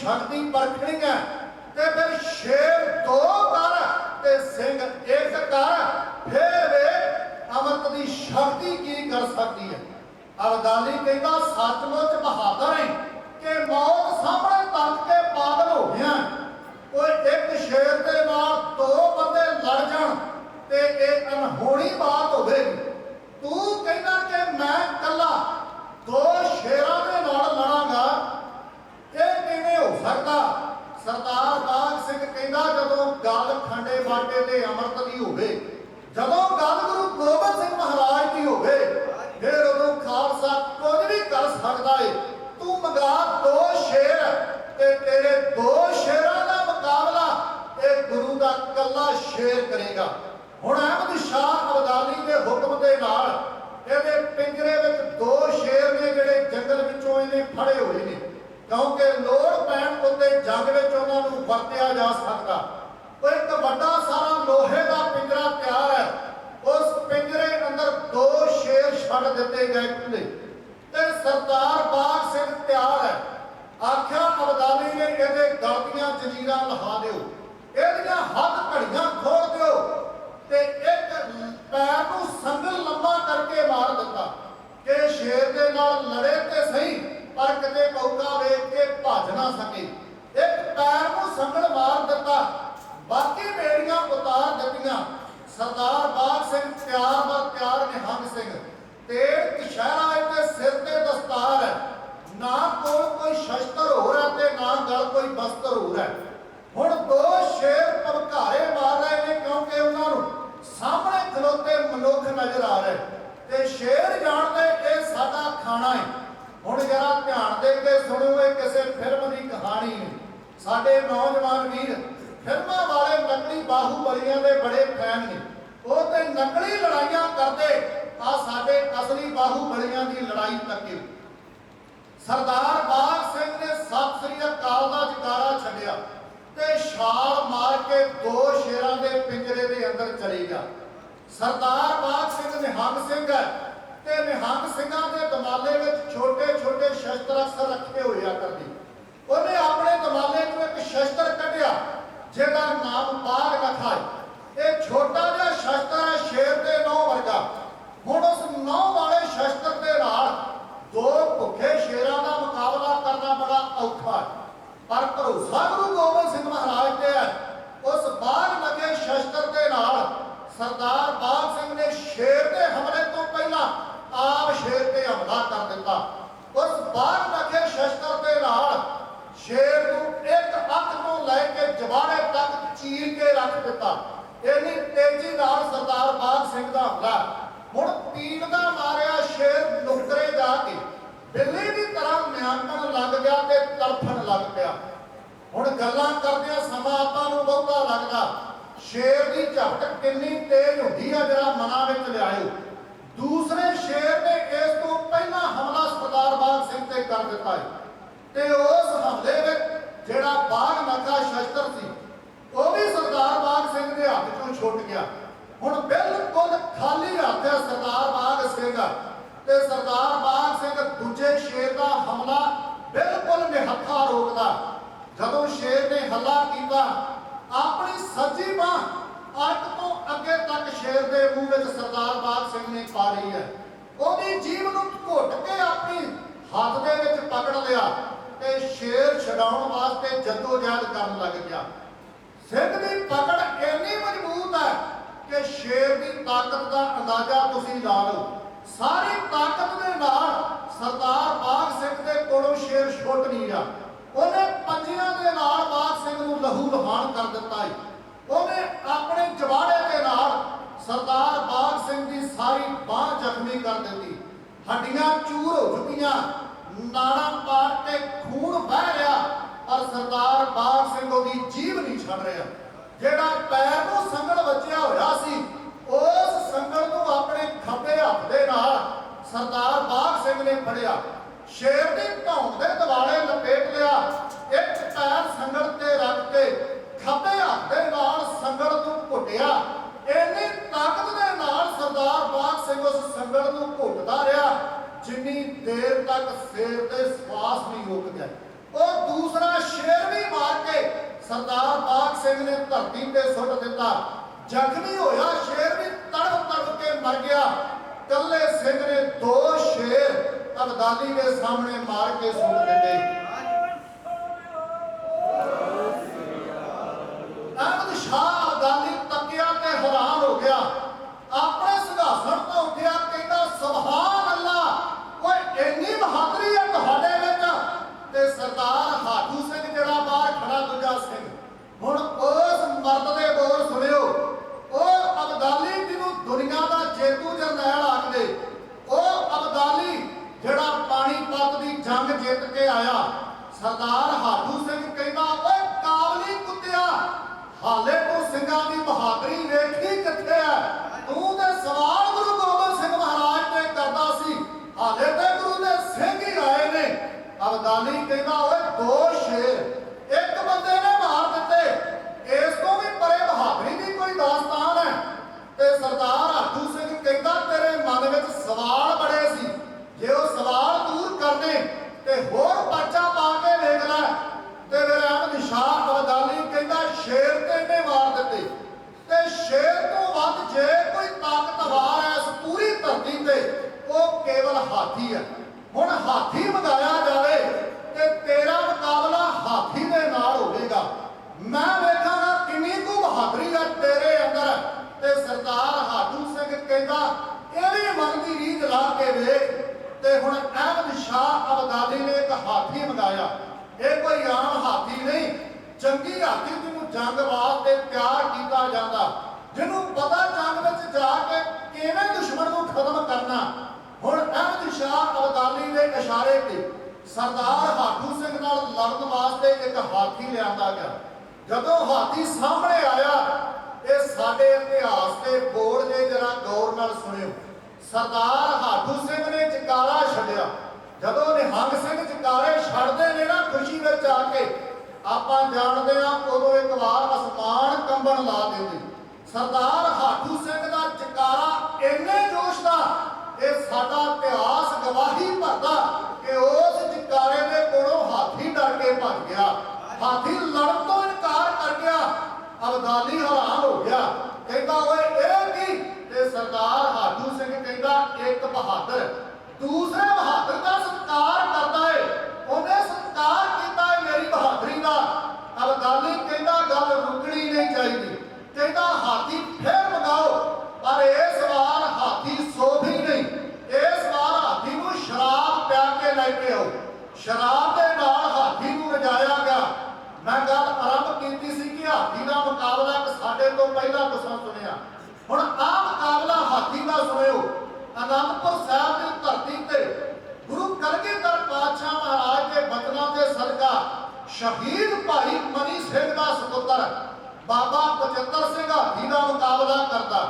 ਸ਼ਕਤੀ ਪਰਖਣੀ ਹੈ। ਤੇ ਫਿਰ ਸ਼ੇਰ ਦੋ ਕਰ ਤੇ ਸਿੰਘ ਇੱਕ ਕਰ, ਫੇਰ ਵੇ ਅੰਮ੍ਰਿਤ ਦੀ ਸ਼ਕਤੀ ਕੀ ਕਰ ਸਕਦੀ ਹੈ? ਅਬਦਾਲੀ ਕਹਿੰਦਾ, ਸੱਚਮੁੱਚ ਬਹਾਦਰ ਹੈ ਕਿ ਮੌਤ ਸਾਹਮਣੇ ਤੱਕ ਕੇ ਪਾਗਲ ਹੋ ਗਿਆ ਕੋਈ ਇੱਕ ਸ਼ੇਰ ਦੇ ਨਾਲ ਦੋ ਬੰਦੇ ਲੜ ਜਾਣ ਤੇ ਇਹ ਅਨਹੋਣੀ ਬਾਤ ਹੋਵੇਗੀ। ਤੂੰ ਕਹਿੰਦਾ ਕਿ ਮੈਂ ਇਕੱਲਾ ਦੋ ਸ਼ੇਰਾਂ ਦੇ ਨਾਲ ਲੜਾਂਗਾ ਇਹ ਕਿਵੇਂ ਹੋ ਸਕਦਾ ਸਰਦਾਰ ਬਾਗ ਸਿੰਘ ਕਹਿੰਦਾ ਜਦੋਂ ਗੱਲ ਖੰਡੇ ਬਾਟੇ ਤੇ ਅੰਮ੍ਰਿਤ ਦੀ ਹੋਵੇ, ਜਦੋਂ ਗੱਲ ਗੁਰੂ ਗੋਬਿੰਦ ਸਿੰਘ ਮਹਾਰਾਜ ਦੀ ਹੋਵੇ, ਫਿਰ ਉਦੋਂ ਖਾਲਸਾ ਕੁਝ ਵੀ ਕਰ ਸਕਦਾ ਏ। ਤੂੰ ਮੰਗਾ ਦੋ ਸ਼ੇਰ ਤੇ ਤੇਰੇ ਦੋ ਸ਼ੇਰਾਂ ਦਾ ਮੁਕਾਬਲਾ, ਇਹ ਗੁਰੂ ਦਾ ਕੱਲਾ ਸ਼ੇਰ ਕਰੇਗਾ। ਹੁਣ ਅਹਿਮਦ ਸ਼ਾਹ ਅਬਦਾਲੀ ਦੇ ਹੁਕਮ ਦੇ ਨਾਲ ਇਹਦੇ ਪਿੰਜਰੇ ਵਿੱਚ ਦੋ ਸ਼ੇਰ ਨੇ ਜਿਹੜੇ ਜੰਗਲ ਵਿੱਚੋਂ ਇਹਨੇ ਫੜੇ ਹੋਏ ਨੇ। ਕਿਉਂਕਿ ਲੋੜ ਪੈਣ ਉੱਤੇ ਜੰਗ ਵਿੱਚ ਉਹਨਾਂ ਨੂੰ ਵਰਤਿਆ ਜਾ ਸਕਦਾ। ਉਹ ਇੱਕ ਵੱਡਾ ਸਾਰਾ ਲੋਹੇ ਦਾ ਪਿੰਜਰਾ ਤਿਆਰ ਹੈ। ਉਸ ਪਿੰਜਰੇ ਅੰਦਰ ਦੋ ਸ਼ੇਰ ਛੱਡ ਦਿੱਤੇ ਗਏ ਖੁੱਲੇ ਤੇ ਸਰਦਾਰ ਬਾਗ ਸਿੰਘ ਤਿਆਰ ਹੈ। ਆਖਿਆ, ਅਬਦਾਲੀ ਨੇ ਇਹਦੇ ਗਲਤੀਆਂ ਦੀਆਂ ਲਹਾ ਦਿਓ। ਇਹਦੀਆਂ ਹੱਥ ਘੜੀਆਂ ਖੋਲ ਦਿਓ ਤੇ ਇੱਕ ਪੈਰ ਨੂੰ ਸੰਗਲ ਲੰਬਾ ਕਰਕੇ ਮਾਰ ਦਿੱਤਾ ਕਿ ਸ਼ੇਰ ਦੇ ਨਾਲ ਲੜੇ ਤੇ ਸਹੀ। ਪਰ ਕਿਤੇ ਮੌਕਾ ਵੇਖ ਕੇ ਭੱਜ ਨਾ ਸਕੇ। ਇੱਕ ਪੈਰ ਨੂੰ ਸੰਗਲ ਮਾਰ ਦਿੱਤਾ। ਬਾਕੀ ਬੇੜੀਆਂ ਉਤਾਰ ਦਿੱਤੀਆਂ। ਸਰਦਾਰ ਬਾਗ ਸਿੰਘ ਪਿਆਰ ਦਾ ਪਿਆਰ ਨਿਹੰਗ ਸਿੰਘ। ਤੇ ਕਸ਼ਹਿਰਾ ਇਹਦੇ ਸਿਰ ਤੇ ਦਸਤਾਰ ਹੈ। ਨਾ ਕੋਲ ਕੋਈ ਸ਼ਸਤਰ ਹੋਰ ਹੈ ਤੇ ਨਾ ਗਲ ਕੋਈ ਬਸਤਰ ਹੋਰ ਹੈ ਰਿਹਾ ਹੁਣ ਦੋ ਸ਼ੇਰ ਭਵਕਾਰੇ ਮਾਰ ਰਹੇ ਨੇ ਕਿਉਂਕਿ ਉਹਨਾਂ ਨੂੰ ਸਾਹਮਣੇ ਖਲੋਤੇ ਮਨੁੱਖ ਨਜ਼ਰ ਆ ਰਹੇ ਤੇ ਸ਼ੇਰ ਜਾਣਦੇ ਇਹ ਸਾਡਾ ਖਾਣਾ ਹੈ ਹੁਣ ਜਰਾ ਧਿਆਨ ਦੇ ਕੇ ਸੁਣੋ ਇਹ ਕਿਸੇ ਫਿਲਮ ਦੀ ਕਹਾਣੀ ਹੈ ਸਾਡੇ ਨੌਜਵਾਨ ਵੀਰ ਫਿਲਮਾਂ ਵਾਲੇ ਨਕਲੀ ਬਾਹੂਬਲੀਆਂ ਦੇ ਬੜੇ ਫੈਨ ਨੇ। ਉਹ ਤੇ ਨਕਲੀ ਲੜਾਈਆਂ ਕਰਦੇ ਆ ਸਾਡੇ ਅਸਲੀ ਬਾਹੂਬਲੀਆਂ ਦੀ ਲੜਾਈ ਤੱਕੇ ਸਰਦਾਰ ਬਾਗ ਸਿੰਘ ਨੇ ਸਤਿ ਸ੍ਰੀ ਅਕਾਲ ਦਾ ਜਕਾਰਾ ਛੱਡਿਆ ਤੇ ਛਾਲ ਮਾਰ ਕੇ ਦੋ ਸ਼ੇਰਾਂ ਦੇ ਪਿੰਜਰੇ ਦੇ ਅੰਦਰ ਚਲੇ ਗਿਆ। ਸਰਦਾਰ ਬਾਗ ਸਿੰਘ ਨਿਹੰਗ ਸਿੰਘ ਹੈ ਤੇ ਨਿਹੰਗ ਸਿੰਘਾਂ ਦੇ ਦਮਾਲੇ ਵਿੱਚ ਛੋਟੇ ਛੋਟੇ ਸ਼ਸਤਰ ਅਕਸਰ ਰੱਖੇ ਹੋਏ ਆ ਕਰਦੇ ਉਹਨੇ ਆਪਣੇ ਦਮਾਲੇ ਚੋਂ ਇੱਕ ਸ਼ਸਤਰ ਕੱਢਿਆ ਜਿਹਦਾ ਨਾਮ ਬਾਗ ਨਖਾ ਹੈ ਇਹ ਛੋਟਾ ਜਿਹਾ ਸ਼ਸਤਰ ਹੈ ਸ਼ੇਰ ਦੇ ਨੌ ਵਰਗਾ ਹੁਣ ਉਸ ਨੌ ਵਾਲੇ ਸ਼ਸਤਰ ਦੇ ਨਾਲ ਦੋ ਭੁੱਖੇ ਸ਼ੇਰਾਂ ਦਾ ਮੁਕਾਬਲਾ ਕਰਨਾ ਬੜਾ ਔਖਾ ਹੈ ਪਰ ਭਰੋਸਾ ਗੁਰੂ ਗੋਬਿੰਦ ਸਿੰਘ ਮਹਾਰਾਜ ਤੇ ਹੈ ਉਸ ਬਾਗ ਲਗੇ ਸ਼ਸਤਰ ਦੇ ਨਾਲ ਸਰਦਾਰ ਬਾਗ ਸਿੰਘ ਨੇ ਸ਼ੇਰ ਦੇ ਹਮਲੇ ਤੋਂ ਪਹਿਲਾਂ ਆਪ ਸ਼ੇਰ ਤੇ ਹਮਲਾ ਕਰ ਦਿੱਤਾ ਬਾਹਰ ਬਾਗ ਸ਼ਸਤਰ ਦੇ ਨਾਲ। ਸ਼ੇਰ ਨੂੰ ਇੱਕ ਅੱਖ ਤੋਂ ਲੈ ਕੇ ਜਵਾੜੇ ਤੱਕ ਚੀਰ ਕੇ ਰੱਖ ਦਿੱਤਾ। ਇੰਨੀ ਤੇਜ਼ੀ ਨਾਲ ਸਰਦਾਰ ਬਾਗ ਸਿੰਘ ਦਾ ਹਮਲਾ। ਹੁਣ ਪੀੜ ਦਾ ਮਾਰਿਆ ਸ਼ੇਰ ਨੁਕਰੇ ਜਾ ਕੇ। ਬਿੱਲੀ ਦੀ ਤਰ੍ਹਾਂ ਮਿਆਂਕਣ ਲੱਗ ਗਿਆ ਤੇ ਤੜਫਣ ਲੱਗ ਪਿਆ। ਹੁਣ ਗੱਲਾਂ ਕਰਦਿਆਂ ਸਮਾਂ ਆਪਾਂ ਨੂੰ ਬਹੁਤਾ ਲੱਗਦਾ। ਸ਼ੇਰ ਦੀ ਝਪਟ ਕਿੰਨੀ ਤੇਜ਼ ਹੁੰਦੀ ਆ ਜਿਹੜਾ ਮਨਾਂ ਵਿੱਚ ਲਿਆਇਓ। ਦੂਸਰੇ ਸ਼ੇਰ ਨੇ ਇਸ ਤੋਂ ਪਹਿਲਾਂ ਹਮਲਾ ਸਰਦਾਰ ਬਾਗ ਸਿੰਘ ਤੇ ਕਰ ਦਿੱਤਾ ਹੈ। ਤੇ ਉਸ ਹਮਲੇ ਵਿੱਚ ਜਿਹੜਾ ਬਾਗ ਨਕਾ ਸ਼ਸਤਰ ਸੀ, ਉਹ ਵੀ ਸਰਦਾਰ ਬਾਗ ਸਿੰਘ ਦੇ ਹੱਥ ਚੋਂ ਛੁੱਟ ਗਿਆ। ਹੁਣ ਬਿਲਕੁਲ ਖਾਲੀ ਹੱਥ ਹੈ ਸਰਦਾਰ ਬਾਗ ਸਿੰਘ। ਤੇ ਸਰਦਾਰ ਬਾਗ ਸਿੰਘ ਦੂਜੇ ਸ਼ੇਰ ਦਾ ਹਮਲਾ ਬਿਲਕੁਲ ਨਿਹੱਥਾ ਰੋਕਦਾ। ਜਦੋਂ ਸ਼ੇਰ ਨੇ ਹੱਲਾ ਕੀਤਾ, ਆਪਣੀ ਸੱਜੀ ਬਾਹ ਅੱਖ ਤੋਂ ਅੱਗੇ ਤੱਕ ਸ਼ੇਰ ਦੇ ਮੂੰਹ ਵਿੱਚ ਸਰਦਾਰ ਬਾਗ ਸਿੰਘ ਨੇ ਪਾ ਲਈ ਹੈ। ਉਹਦੀ ਜੀਵ ਨੂੰ ਘੁੱਟ ਕੇ ਆਪਣੀ ਹੱਥ ਦੇ ਵਿੱਚ ਪਕੜ ਲਿਆ ਤੇ ਸ਼ੇਰ ਛਡਾਉਣ ਵਾਸਤੇ ਜਦੋਜਹਿਦ ਕਰਨ ਲੱਗ ਗਿਆ। ਸਿੰਘ ਦੀ ਪਕੜ ਇੰਨੀ ਮਜ਼ਬੂਤ ਹੈ ਕਿ ਸ਼ੇਰ ਦੀ ਤਾਕਤ ਦਾ ਅੰਦਾਜ਼ਾ ਤੁਸੀਂ ਲਾ ਲਓ। ਸਾਰੀ ਤਾਕਤ ਦੇ ਨਾਲ ਸਰਦਾਰ ਬਾਗ ਸਿੰਘ ਦੇ ਕੋਲੋਂ ਸ਼ੇਰ ਛੁੱਟ ਨਹੀਂ ਰਿਹਾ। ਉਹਨੇ ਪੰਜੀਆਂ ਦੇ ਨਾਲ ਬਾਗ ਸਿੰਘ ਨੂੰ ਲਹੂ ਲਹਾਨ ਕਰ ਦਿੱਤਾ ਹੈ ਉਹਨੇ ਆਪਣੇ ਜਵਾੜੇ ਦੇ ਨਾਲ ਸਰਦਾਰ ਬਾਗ ਸਿੰਘ ਦੀ ਸਾਰੀ ਬਾਹ ਜ਼ਖਮੀ ਕਰ ਦਿੱਤੀ। ਹੱਡੀਆਂ ਚੂਰ ਹੋ ਚੁੱਕੀਆਂ। ਨਾੜਾਂ ਪਾੜ ਕੇ ਖੂਨ ਵਹਿ ਰਿਹਾ, ਪਰ ਸਰਦਾਰ ਬਾਗ ਸਿੰਘ ਉਹਦੀ ਜੀਭ ਨਹੀਂ ਛੱਡ ਰਿਹਾ। ਜਿਹੜਾ ਪੈਰ ਨੂੰ ਸੰਗਲ ਵੱਜਿਆ ਹੋਇਆ ਸੀ, ਉਸ ਸੰਗਲ ਨੂੰ ਆਪਣੇ ਖੱਬੇ ਹੱਥ ਦੇ ਨਾਲ ਸਰਦਾਰ ਬਾਗ ਸਿੰਘ ਨੇ ਫੜਿਆ। ਸ਼ੇਰ ਦੀ ਧੌਣ ਦੇ ਦਿਵਾਲੇ ਲਪੇਟ ਲਿਆ। ਇੱਕ ਪੈਰ ਸੰਗਲ ਤੇ ਰੱਖ ਕੇ ਖੱਬੇ ਹੱਥ ਦੇ ਨਾਲ ਸੰਗਲ ਨੂੰ ਘੁੱਟਿਆ। ਇੰਨੀ ਤਾਕਤ ਦੇ ਨਾਲ ਸਰਦਾਰ ਬਾਗ ਸਿੰਘ ਉਸ ਸੰਗਲ ਨੂੰ ਘੁੱਟਦਾ ਰਿਹਾ। ਜਿੰਨੀ ਦੇਰ ਤੱਕ ਸਿਰ ਤੇ ਸਵਾਸ ਨਹੀਂ ਰੁਕ ਉਹ ਦੂਸਰਾ ਸ਼ੇਰ ਵੀ ਮਾਰ ਕੇ ਸਰਦਾਰ ਬਾਗ ਸਿੰਘ ਨੇ ਧਰਤੀ ਤੇ ਸੁੱਟ ਦਿੱਤਾ। ਜ਼ਖਮੀ ਹੋਇਆ ਸ਼ੇਰ ਵੀ ਤੜਪ ਤੜਪ ਕੇ ਮਰ ਗਿਆ। ਕੱਲੇ ਸਿੰਘ ਨੇ ਦੋ ਸ਼ੇਰ ਅਬਦਾਲੀ ਦੇ ਸਾਹਮਣੇ ਮਾਰ ਕੇ ਸੁੱਟ ਦਿੱਤੇ। ਅਹਿਮਦ ਸ਼ਾਹ ਅਬਦਾਲੀ ਤੱਕਿਆ ਤੇ ਹੈਰਾਨ ਹੋ ਗਿਆ ਆਪਣੇ ਸਿੰਘਾਸਣ ਤੋਂ ਉੱਠਿਆ ਕਹਿੰਦਾ ਸੁਭਾਨ ਅੱਲਾ ਓਏ ਇੰਨੀ ਬਹਾਦਰੀ ਹੈ ਤੁਹਾਡੇ ਵਿੱਚ ਤੇ ਸਰਦਾਰ ਹਾਜੂ ਸਿੰਘ ਜਿਹੜਾ ਬਾਹਰ ਖੜਾ ਦੂਜਾ ਸਿੰਘ ਹੁਣ ਉਸ ਮਰਦ ਦੇ ਬੋਲ ਸੁਣਿਓ ਉਹ ਅਬਦਾਲੀ ਜਿਹਨੂੰ ਦੁਨੀਆ ਦਾ ਜੇਤੂ ਜਰਨੈਲ ਆਖਦੇ ਉਹ ਅਬਦਾਲੀ ਜਿਹੜਾ ਪਾਣੀਪਤ ਦੀ ਜੰਗ ਜਿੱਤ ਕੇ ਆਇਆ। ਸਰਦਾਰ ਹਾਜੂ ਸਿੰਘ ਕਹਿੰਦਾ, ਓਏ ਕਾਬਲੀ ਕੁੱਤਿਆ ਹਾਲੇ ਤੂੰ ਸਿੰਘਾਂ ਦੀ ਬਹਾਦਰੀ ਵੇਖੀ ਕਿੱਥੇ ਐ? ਤੂੰ ਤੇ ਸਵਾਲ ਗੁਰੂ ਗੋਬਿੰਦ ਸਿੰਘ ਮਹਾਰਾਜ ਤੇ ਕਰਦਾ ਸੀ। ਹਾਲੇ ਤੇ ਗੁਰੂ ਦੇ ਸਿੰਘ ਹੀ ਆਏ ਨੇ। ਅਬਦਾਲੀ ਕਹਿੰਦਾ, ਓਏ ਦੋ ਸ਼ੇਰ, ਇੱਕ ਬੰਦੇ ਨੇ ਮਾਰ ਦਿੱਤੇ। ਇਸ ਤੋਂ ਵੀ ਪਰੇ ਬਹਾਦਰੀ ਦੀ ਕੋਈ ਦਾਸਤਾਨ ਹੈ ਤੇ ਸਰਦਾਰ ਹਾਜੂ ਸਿੰਘ ਕਹਿੰਦਾ, ਤੇਰੇ ਮਨ ਵਿੱਚ ਸਵਾਲ ਬੜੇ ਸੀ। ਜੇ ਉਹ ਸਵਾਲ ਦੂਰ ਕਰਨੇ ਤੇ ਹੋਰ ਪਰਚਾ ਪਾ ਕੇ ਵੇਖ ਲੈ ਤੇ ਮੇਰੇ ਅਹਿਮਦ ਸ਼ਾਹ ਅਬਦਾਲੀ ਕਹਿੰਦਾ ਸ਼ੇਰ ਤੇ ਇਹਨੇ ਮਾਰ ਦਿੱਤੇ ਤੇ ਸ਼ੇਰ ਤੋਂ ਵੱਧ ਜੇ ਕੋਈ ਤਾਕਤਵਰ ਹੈ ਇਸ ਪੂਰੀ ਧਰਤੀ ਤੇ ਉਹ ਕੇਵਲ ਹਾਥੀ ਹੈ ਹੁਣ ਹਾਥੀ ਮੰਗਾਇਆ ਜਾਵੇ ਤੇ ਤੇਰਾ ਮੁਕਾਬਲਾ ਹਾਥੀ ਦੇ ਨਾਲ ਹੋਵੇਗਾ ਮੈਂ ਵੇਖਾਂਗਾ ਕਿੰਨੀ ਕੁ ਬਹਾਦਰੀ ਹੈ ਤੇਰੇ ਅੰਦਰ ਤੇ ਸਰਦਾਰ ਹਾਜੂ ਸਿੰਘ ਕਹਿੰਦਾ ਇਹ ਵੀ ਮਨ ਦੀ ਰੀਝ ਲਾ ਕੇ ਵੇਖ ਤੇ ਹੁਣ ਅਹਿਮਦ ਸ਼ਾਹ ਅਬਦਾਲੀ ਨੇ ਇੱਕ ਹਾਥੀ ਮੰਗਾਇਆ ਇਹ ਕੋਈ ਆਮ ਹਾਥੀ ਨਹੀਂ ਜੰਗੀ ਹਾਥੀ ਜਿਹਨੂੰ ਜੰਗ ਵਾਸਤੇ ਤਿਆਰ ਕੀਤਾ ਜਾਂਦਾ ਜਿਹਨੂੰ ਪਤਾ ਜੰਗ ਵਿੱਚ ਜਾ ਕੇ ਕਿਵੇਂ ਦੁਸ਼ਮਣ ਨੂੰ ਖਤਮ ਕਰਨਾ ਹੁਣ ਅਹਿਮਦ ਸ਼ਾਹ ਅਬਦਾਲੀ ਦੇ ਇਸ਼ਾਰੇ ਤੇ ਸਰਦਾਰ ਹਾਜੂ ਸਿੰਘ ਨਾਲ ਲੜਨ ਵਾਸਤੇ ਇੱਕ ਹਾਥੀ ਲਿਆਂਦਾ ਗਿਆ ਜਦੋਂ ਸਾਹਮਣੇ ਆਇਆ ਇਹ ਸਾਡੇ ਇਤਿਹਾਸ ਦੇ ਬੋੜ ਦੇ ਜਰਾ ਗੌਰ ਨਾਲ ਸੁਣਿਓ। ਸਰਦਾਰ ਹਾਜੂ ਸਿੰਘ ਨੇ ਜਕਾਰਾ ਛੱਡਿਆ। ਜਦੋਂ ਨਿਹੰਗ ਸਿੰਘ ਜਕਾਰੇ ਛੱਡਦੇ ਨੇ ਨਾ ਖੁਸ਼ੀ ਵਿੱਚ ਆ ਕੇ, ਆਪਾਂ ਜਾਣਦੇ ਆ ਉਦੋਂ ਇੱਕ ਵਾਰ ਅਸਮਾਨ ਕੰਬਣ ਲਾ ਦਿੰਦੇ। ਸਰਦਾਰ ਹਾਜੂ ਸਿੰਘ ਦਾ ਜਕਾਰਾ ਇੰਨੇ ਜੋਸ਼ ਦਾ ਇਹ ਸਾਡਾ ਇਤਿਹਾਸ ਗਵਾਹੀ ਭਰਦਾ ਕਿ ਉਸ ਜਕਾਰੇ ਦੇ ਕੋਲੋਂ ਹਾਥੀ ਡਰ ਕੇ ਭੱਜ ਗਿਆ। ਹਾਥੀ ਲੜਨ ਤੋਂ ਅਬਦਾਲੀ ਹੈਰਾਨ ਹੋ ਗਿਆ। ਕਹਿੰਦਾ, ਓਏ, ਇਹ ਕੀ? ਤੇ ਸਰਦਾਰ ਹਾਜੂ ਸਿੰਘ ਕਹਿੰਦਾ, ਇੱਕ ਬਹਾਦਰ। ਦੂਸਰੇ ਬਹਾਦਰ ਦਾ ਸਤਿਕਾਰ ਕਰਦਾ ਏ। ਉਹਨੇ ਸਤਿਕਾਰ ਕੀਤਾ ਏ ਮੇਰੀ ਬਹਾਦਰੀ ਦਾ। ਅਬਦਾਲੀ ਕਹਿੰਦਾ, ਗੱਲ ਰੁਕਣੀ ਨਹੀਂ ਚਾਹੀਦੀ। ਕਹਿੰਦਾ, ਹਾਥੀ ਫੇਰ ਮਗਾਓ। ਪਰ ਇਸ ਵਾਰ ਹਾਥੀ ਸੋਭੀ ਨਹੀਂ। ਇਸ ਵਾਰ ਹਾਥੀ ਨੂੰ ਸ਼ਰਾਬ ਪਿਆ ਕੇ ਲੈ ਕੇ ਆਓ। ਸ਼ਰਾਬ ਦੇ ਨਾਲ ਹਾਥੀ ਨੂੰ ਰਜਾਇਆ ਗਿਆ ਮੈਂ ਗੱਲ ਆਰੰਭ ਕੀਤੀ ਸੀ ਕਿ ਹਾਥੀ ਦਾ ਮੁਕਾਬਲਾ ਇੱਕ ਸਾਡੇ ਤੋਂ ਪਹਿਲਾਂ ਤੁਸੀਂ ਸੁਣਿਆ। ਹੁਣ ਆਹ ਮੁਕਾਬਲਾ ਹਾਥੀ ਦਾ ਸੁਣਿਓ। ਅਨੰਦਪੁਰ ਸਾਹਿਬ ਦੀ ਧਰਤੀ ਤੇ ਗੁਰੂ ਕਲਗੀਧਰ ਪਾਤਸ਼ਾਹ ਮਹਾਰਾਜ ਦੇ ਬਚਨਾਂ ਦੇ ਸਦਕਾ ਸ਼ਹੀਦ ਭਾਈ ਮਨੀ ਸਿੰਘ ਦਾ ਸੁਪੁੱਤਰ ਬਾਬਾ ਬਚਿੱਤਰ ਸਿੰਘ ਹਾਥੀ ਦਾ ਮੁਕਾਬਲਾ ਕਰਦਾ।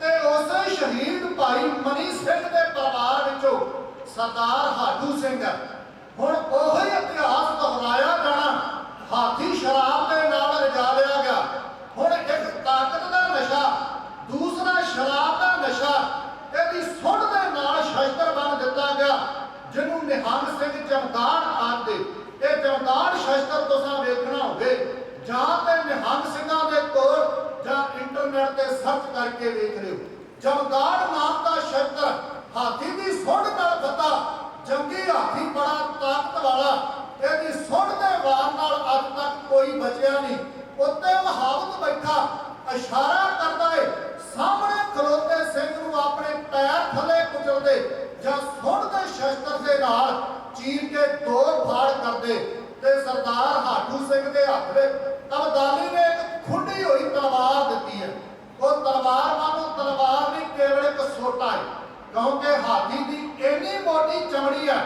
ਤੇ ਉਸੇ ਸ਼ਹੀਦ ਭਾਈ ਮਨੀ ਸਿੰਘ ਦੇ ਪਰਿਵਾਰ ਵਿੱਚੋਂ ਸਰਦਾਰ ਹਾਜੂ ਸਿੰਘ। ਹੈ ਹੁਣ ਉਹੀ ਇਤਿਹਾਸ ਦੁਹਰਾਇਆ ਜਾਣਾ। ਹਾਥੀ ਸ਼ਰਾਬ ਦੇ ਨਾਲ ਰਜਾ ਲਿਆ ਗਿਆ। ਹੁਣ ਇੱਕ ਤਾਕਤ ਦਾ ਨਸ਼ਾ, ਦੂਸਰਾ ਸ਼ਰਾਬ ਦਾ ਨਸ਼ਾ, ਇਹਦੀ ਸੁੱਧ ਦੇ ਨਾਲ ਸ਼ਸਤਰ ਬਣ ਦਿੱਤਾ ਗਿਆ। ਜਿਹਨੂੰ ਨਿਹੰਗ ਸਿੰਘ ਜਮਦਾਨ ਆਖਦੇ, ਇਹ ਜਮਦਾਨ ਸ਼ਸਤਰ ਤੁਸੀਂ ਵੇਖਣਾ ਹੋਵੇ, ਜਾਂ ਤੇ ਨਿਹੰਗ ਸਿੰਘਾਂ ਦੇ ਕੋਲ ਜਾਂ ਇੰਟਰਨੈਟ ਤੇ ਸਰਚ ਕਰਕੇ ਵੇਖ ਲਿਓ। ਜਮਦਾਨ ਨਾਮ ਦਾ ਸ਼ਸਤਰ ਹਾਥੀ ਦੀ ਸੁੱਧ ਨਾਲ ਪਤਾ ਜੰਗੀ ਹਾਥੀ ਬੜਾ ਤਾਕਤ ਵਾਲਾ, ਇਹਦੀ ਸੁੱਧ ਦੇ ਵਾਰ ਨਾਲ ਅੱਜ ਤੱਕ ਕੋਈ ਬਚਿਆ ਨਹੀਂ। ਉੱਤੇ ਮਹਾਵਤ ਬੈਠਾ ਇਸ਼ਾਰਾ ਕਰਦਾ ਏ। ਸਾਹਮਣੇ ਖਲੋਤੇ ਸਿੰਘ ਨੂੰ ਆਪਣੇ ਪੈਰ ਥੱਲੇ ਕੁਚਲਦੇ ਜਾਂ ਸੁੱਧ ਦੇ ਸ਼ਸਤਰ ਦੇ ਨਾਲ ਚੀਰ ਕੇ ਦੋ ਫਾੜ ਕਰਦੇ ਤੇ ਸਰਦਾਰ ਹਾਟੂ ਸਿੰਘ ਦੇ ਹੱਥ ਵਿੱਚ ਅਬਦਾਲੀ ਨੇ ਇੱਕ ਖੁੰਡੀ ਹੋਈ ਤਲਵਾਰ ਦਿੱਤੀ ਹੈ। ਉਹ ਤਲਵਾਰ ਮਾਨੋ ਤਲਵਾਰ ਨਹੀਂ ਕੇਵਲ ਇੱਕ ਸੋਟਾ ਹੈ ਕਿਉਂਕਿ ਹਾਥੀ ਦੀ ਇੰਨੀ ਮੋਟੀ ਚਮੜੀ ਹੈ।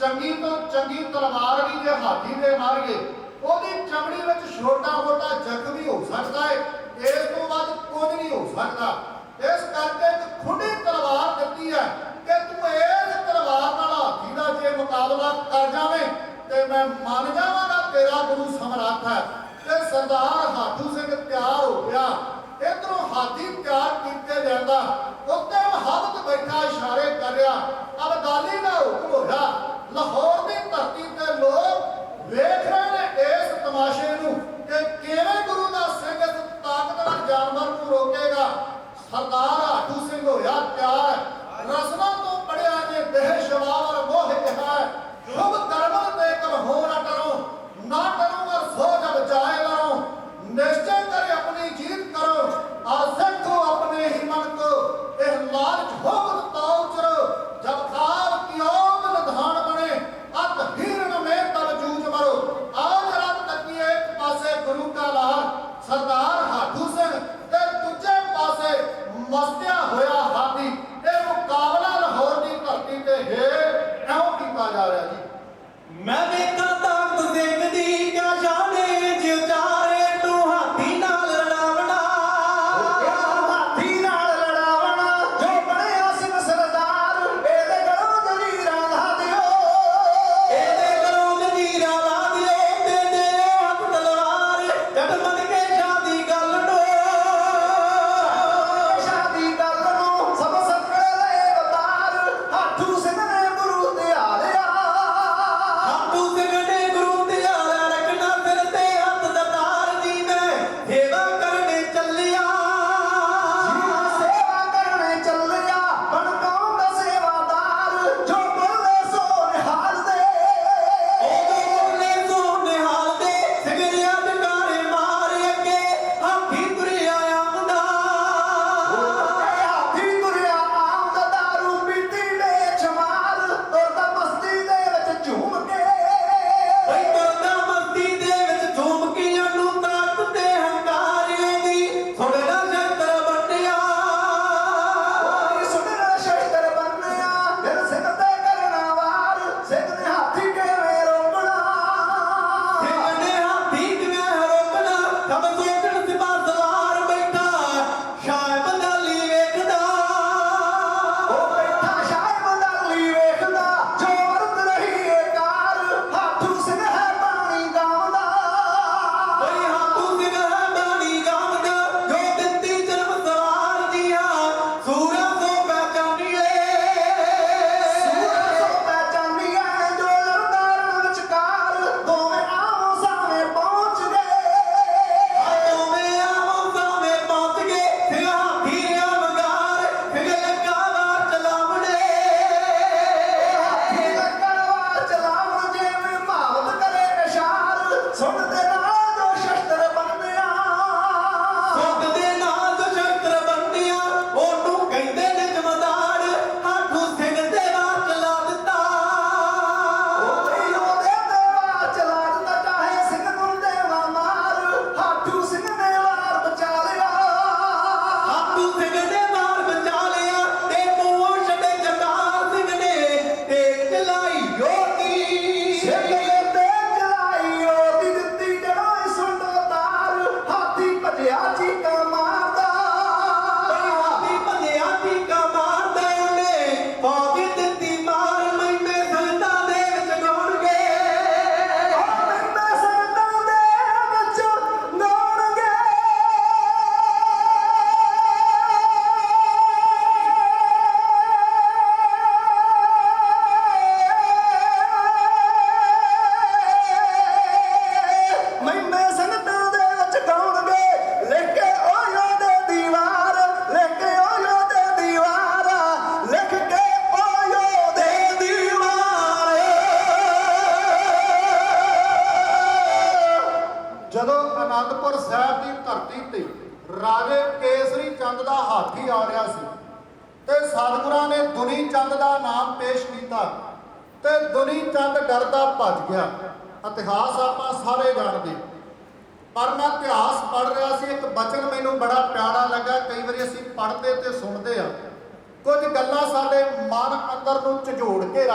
ਚੰਗੀ ਤੋਂ ਚੰਗੀ ਤਲਵਾਰ ਵੀ ਜੇ ਹਾਥੀ ਦੇ ਮਾਰੀਏ, ਉਹਦੀ ਚਮੜੀ ਵਿੱਚ ਛੋਟਾ ਮੋਟਾ ਜ਼ਖਮ ਵੀ ਹੋ ਸਕਦਾ ਹੈ ਇਸ ਤੋਂ ਵੱਧ ਕੁਝ ਨਹੀਂ ਹੋ ਸਕਦਾ। ਇਸ ਕਰਕੇ ਇੱਕ ਖੁੱਡੀ ਤਲਵਾਰ ਦਿੱਤੀ ਹੈ ਕਿ ਤੂੰ ਇਸ ਤਲਵਾਰ ਨਾਲ ਹਾਥੀ ਦਾ ਜੇ ਮੁਕਾਬਲਾ ਕਰ ਜਾਵੇਂ, ਤੇ ਮੈਂ ਮੰਨ ਜਾਵਾਂਗਾ ਤੇਰਾ ਗੁਰੂ ਸਮਰੱਥ ਹੈ। ਤੇ ਸਰਦਾਰ ਹਾਥੂ ਸਿੰਘ ਤਿਆਰ ਹੋ ਗਿਆ। ਇਧਰੋਂ ਹਾਥੀ ਤਿਆਰ ਕੀਤੇ ਜਾਂਦਾ, ਉੱਤੇ ਮਹਾਬਤ ਬੈਠਾ ਇਸ਼ਾਰੇ ਕਰ ਰਿਹਾ। ਅਬਦਾਲੀ ਦਾ ਹੁਕਮ ਹੋਇਆ, ਲਾਹੌਰ ਦੀ ਧਰਤੀ ਤੇ ਲੋਕ ਵੇਖ ਰਹੇ ਨੇ, ਇਸ ਤਮਾਸ਼ੇ ਸਰਦਾਰ ਆਟੂ ਸਿੰਘ ਹੋਇਆ ਪਿਆਰ। ਰਸਨਾ ਤੋਂ ਪੜਿਆ ਜੇ ਬੇਸ਼ਵਾਰ ਮੋਹਿਤ ਹੈ।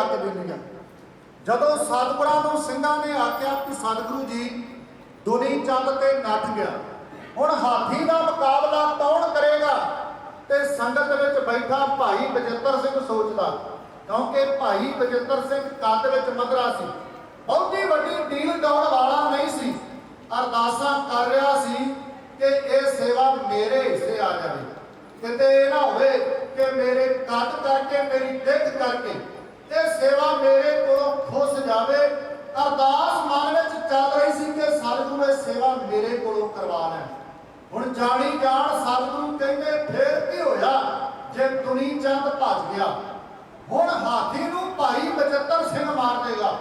ਝਜੋੜ ਕੇ ਰੱਖ ਦਿੰਦੀਆਂ ਜਦੋਂ ਸਤਿਗੁਰਾਂ ਨੂੰ ਸਿੰਘਾਂ ਨੇ ਆਖਿਆ ਕਿ ਸਤਿਗੁਰੂ ਜੀ, ਦੁਨੀ ਚੰਦ ਤੇ ਨੱਠ ਗਿਆ, ਹੁਣ ਹਾਥੀ ਦਾ ਮੁਕਾਬਲਾ ਕੌਣ ਕਰੇਗਾ? ਤੇ ਸੰਗਤ ਵਿੱਚ ਬੈਠਾ ਭਾਈ ਬਜਿੰਦਰ ਸਿੰਘ ਸੋਚਦਾ, ਕਿਉਂਕਿ ਭਾਈ ਬਜਿੰਦਰ ਸਿੰਘ ਕੱਦ ਵਿੱਚ ਮਧਰਾ ਸੀ। ਬਹੁਤੀ ਵੱਡੀ ਡੀਲ ਡਾਉਣ ਵਾਲਾ ਨਹੀਂ ਸੀ। ਅਰਦਾਸਾਂ ਕਰ ਰਿਹਾ ਸੀ ਕਿ ਇਹ ਸੇਵਾ ਮੇਰੇ ਹਿੱਸੇ ਆ ਜਾਵੇ। ਕਿਤੇ ਇਹ ਨਾ ਹੋਵੇ ਕਿ ਮੇਰੇ ਕੱਦ ਕਰਕੇ, ਮੇਰੀ ਦਿੱਖ ਕਰਕੇ ਇਹ ਸੇਵਾ ਮੇਰੇ ਕੋਲੋਂ ਖੁੱਸ ਜਾਵੇ। ਅਰਦਾਸ ਮਨ ਵਿੱਚ ਚੱਲ ਰਹੀ ਸੀ ਕਿ ਸਤਿਗੁਰੂ ਇਹ ਸੇਵਾ ਮੇਰੇ ਕੋਲੋਂ ਕਰਵਾ ਲੈਣ। ਹੁਣ ਜਾਣੀ ਜਾਣ, ਸਤਿਗੁਰੂ ਕਹਿੰਦੇ, ਫੇਰ ਕੀ ਹੋਇਆ? ਜੇ ਦੁਨੀ ਚੰਦ ਭੱਜ ਗਿਆ, ਹੁਣ ਹਾਥੀ ਨੂੰ ਭਾਈ ਬਚਿੱਤਰ ਸਿੰਘ ਮਾਰ ਦੇਗਾ।